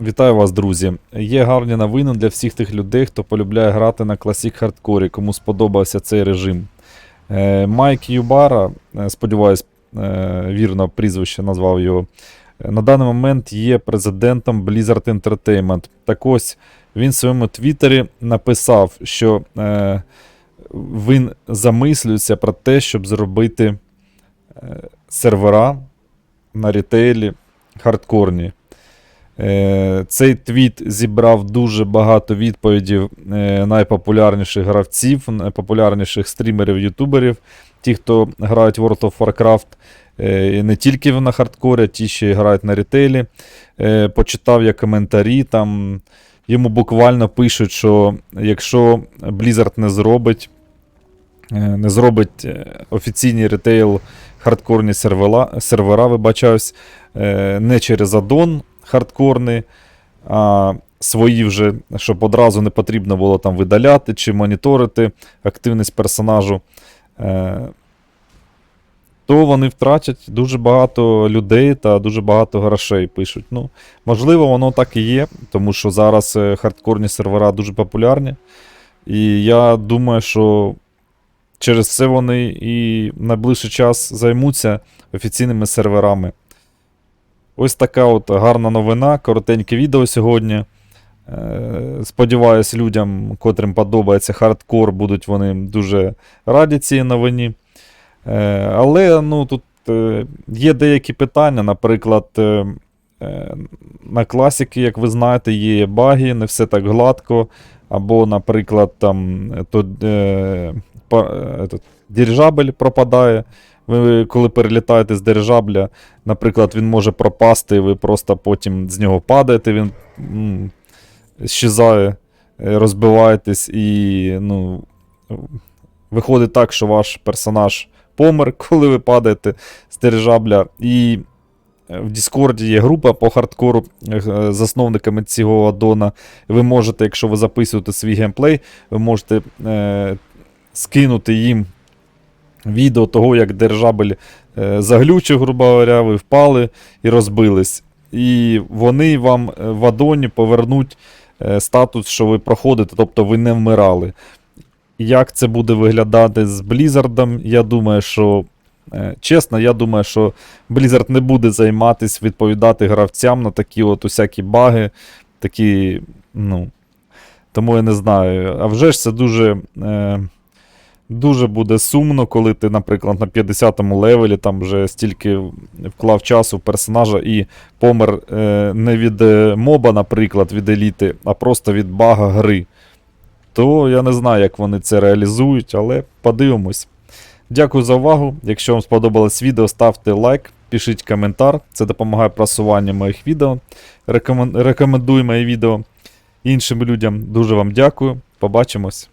Вітаю вас, друзі. Є гарні новини для всіх тих людей, хто полюбляє грати на Classic хардкорі, кому сподобався цей режим. Е, Майк Юбара, е, сподіваюсь, е, вірно прізвище назвав його. На даний момент є президентом Blizzard Entertainment. Так ось він в своєму твіттері написав, що він замислюється про те, щоб зробити сервера на рітейлі хардкорні. Е, Цей твіт зібрав дуже багато відповідей е, найпопулярніших гравців, найпопулярніших стрімерів, ютуберів, ті, хто грають World of Warcraft, е, не тільки на хардкорі, а ті, що грають на рітейлі. Почитав я коментарі. Там йому буквально пишуть, що якщо Blizzard не зробить, не зробить офіційні рітейл хардкорні сервера, сервера вибачаюсь, не через аддон хардкорний, а свої вже, щоб одразу не потрібно було там видаляти чи моніторити активність персонажу, е, то вони втратять дуже багато людей та дуже багато грошей пишуть. Ну, можливо, воно так і є, тому що зараз е, хардкорні сервера дуже популярні. І я думаю, що через це вони і найближчий час займуться офіційними серверами. Ось така от гарна новина, коротеньке відео сьогодні. Е, Сподіваюсь, людям, котрим подобається хардкор, будуть вони дуже раді цій новині. Е, Але ну, тут е, є деякі питання. Наприклад, на класіки, як ви знаєте, є баги, не все так гладко. Або, наприклад, там то, е, дирижабель пропадає. Ви коли перелітаєте з дирижабля, наприклад, він може пропасти, ви просто потім з нього падаєте, він м, щезає, е, розбиваєтесь, і ну, виходить так, що ваш персонаж помер, коли ви падаєте з дирижабля. І е, в Діскорді є група по хардкору е, засновниками цього аддона. Ви можете, якщо ви записуєте свій геймплей, ви можете е, скинути їм відео того, як дирижабель е, заглючив, грубо говоря, ви впали і розбились. І вони вам е, в адоні повернуть е, статус, що ви проходите, тобто ви не вмирали. Як це буде виглядати з Blizzard, я думаю, що. Чесно, я думаю, що Blizzard не буде займатися відповідати гравцям на такі от усякі баги, такі, ну. Тому я не знаю. А вже ж це дуже. Е, Дуже буде сумно, коли ти, наприклад, на 50-му левелі там вже стільки вклав часу персонажа і помер е, не від е, моба, наприклад, від еліти, а просто від бага гри. То я не знаю, як вони це реалізують, але подивимось. Дякую за увагу. Якщо вам сподобалось відео, ставте лайк, пишіть коментар. Це допомагає просуванню моїх відео. Рекомен... Рекомендуй мої відео іншим людям. Дуже вам дякую. Побачимось.